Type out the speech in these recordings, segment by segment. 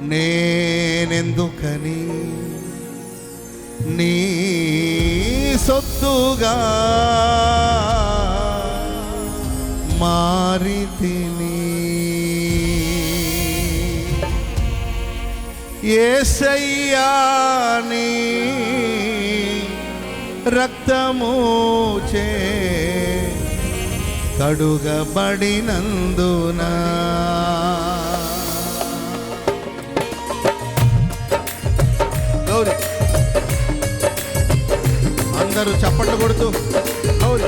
నేనెందుకని? నీ సొత్తుగా మారితిని ఏసయ్యాని రక్తము చే కడుగబడినందునా అందరూ చప్పట్లు కొడుతూ అవును.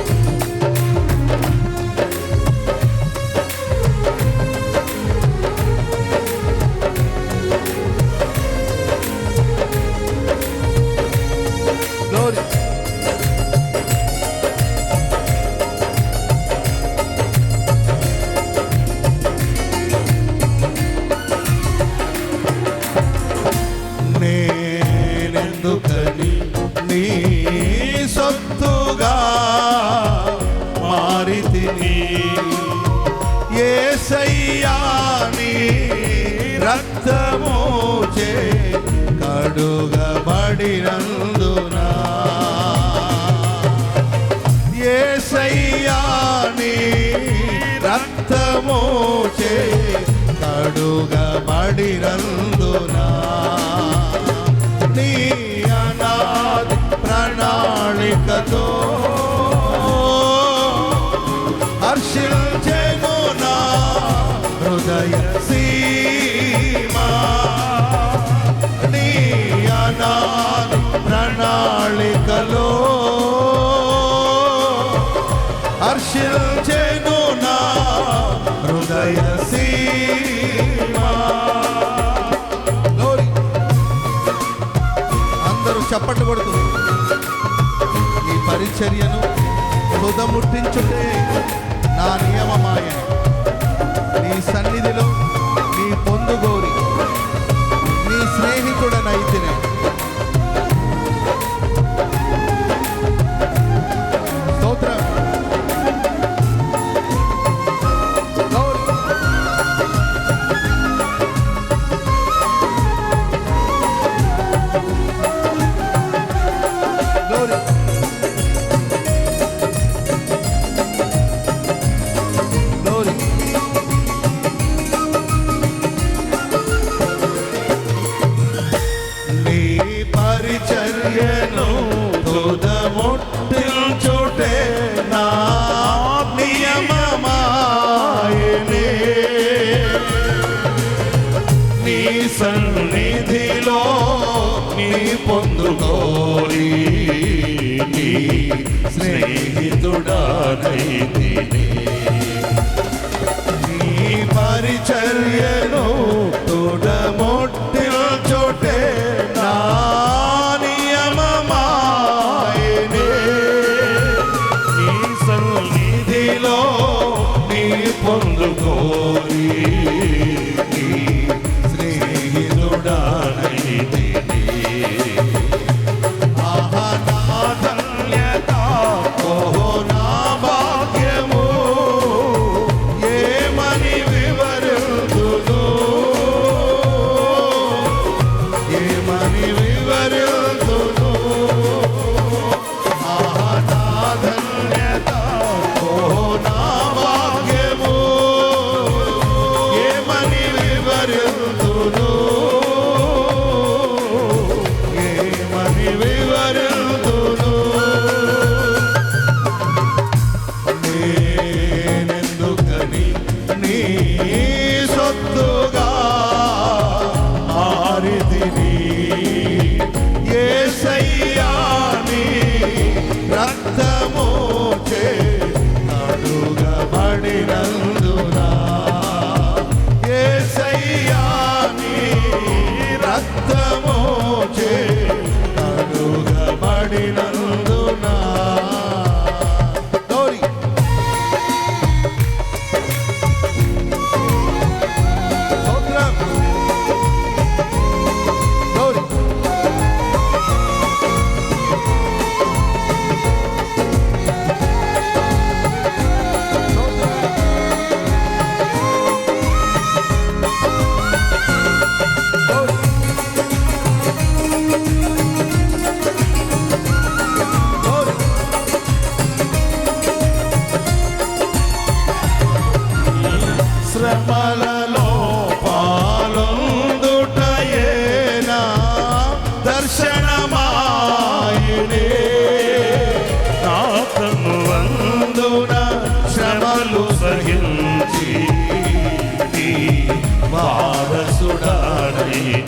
రక్తమూచే కడుగబడినందునా. ఏసయ్యాని రక్తమూచే హర్షిల్ జయమునా హృదయ సీ ప్రణాళికలో హర్షించేను నా హృదయ అందరూ చప్పట్లు కొడుతూ ఈ పరిచర్యను హృదముట్టించుటే నా నియమమాయను. స్నేహితుడా స్నేహితుడానైతినే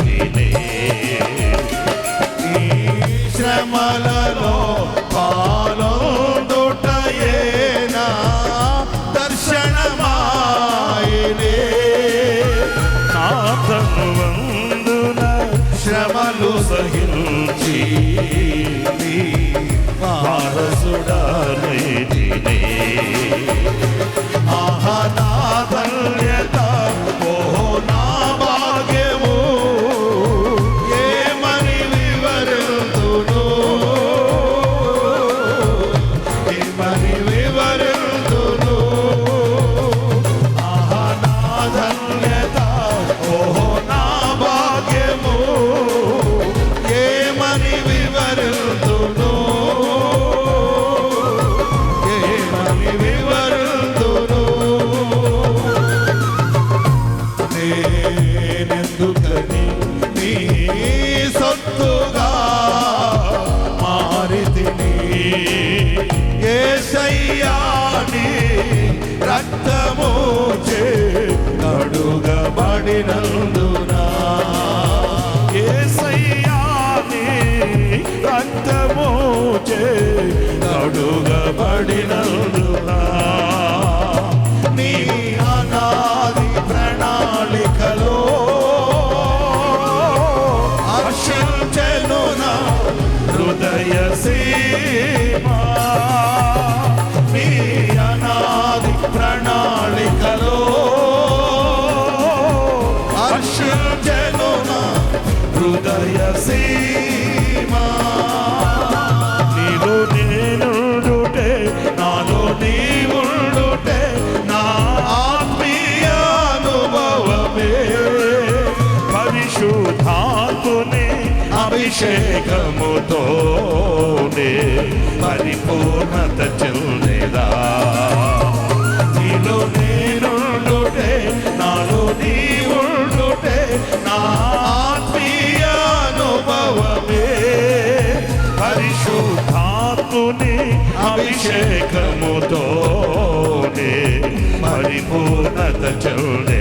Hey. వెంబడినదునా నీ అనాది ప్రణాళికలో అశుంచెను నా హృదయ సీమా. నీ అనాది ప్రణాళికలో హృదయ సీమా. అభిషేకముతోనే పరిపూర్ణత చెందేదా? నీలో నేనుండుటే నాలో నీవుండుటే నా ఆత్మీయ అనుభవమే. పరిశుద్ధాత్ముని అభిషేకముతోనే పరిపూర్ణత చెందే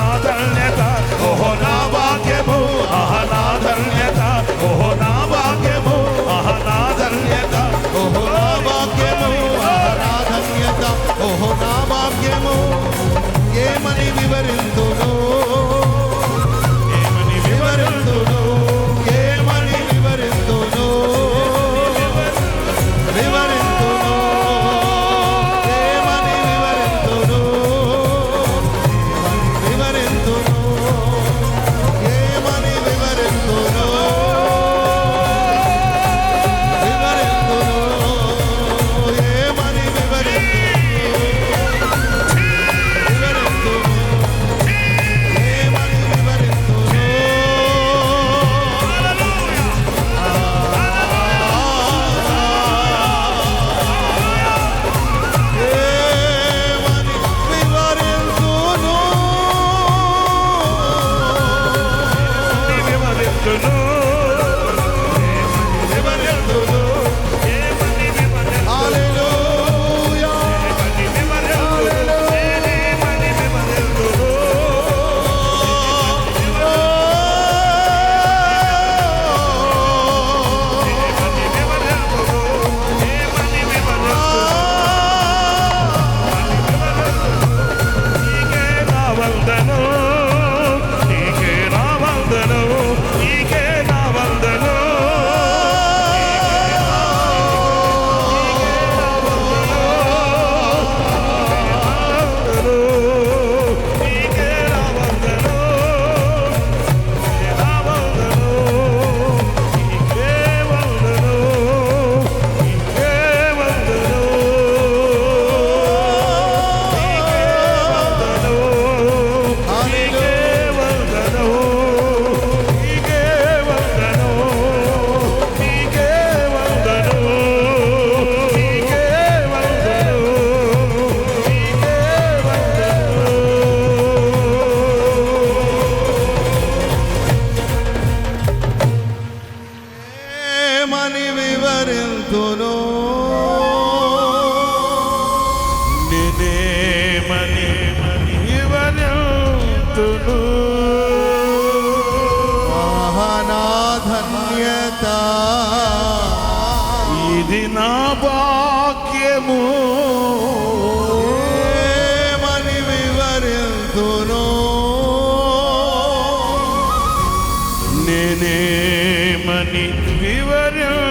వివరింతును.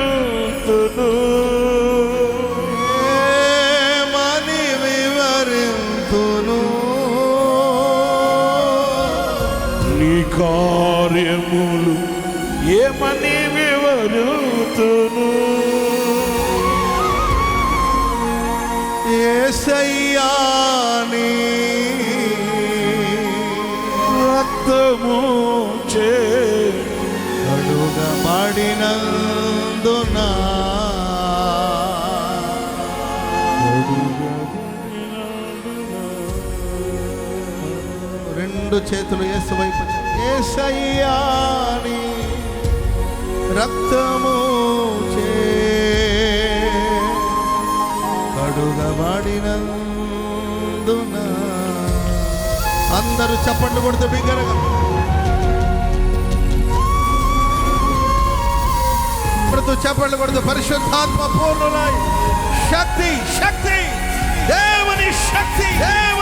ఏమని వివరింతును? నీ కార్యములు ఏమని వివరుతును? ఏసయ్యాని చేతులు యేసు వైపు ఏసయ్యాని రక్తము చే కడుగబడినందున. అందరూ చప్పట్లు కొడితే బిగ్గరగా. కొడుతూ చప్పట్లు కొడుతూ పరిశుద్ధాత్మ పూర్ణులై. శక్తి శక్తి దేవుని శక్తి దేవుని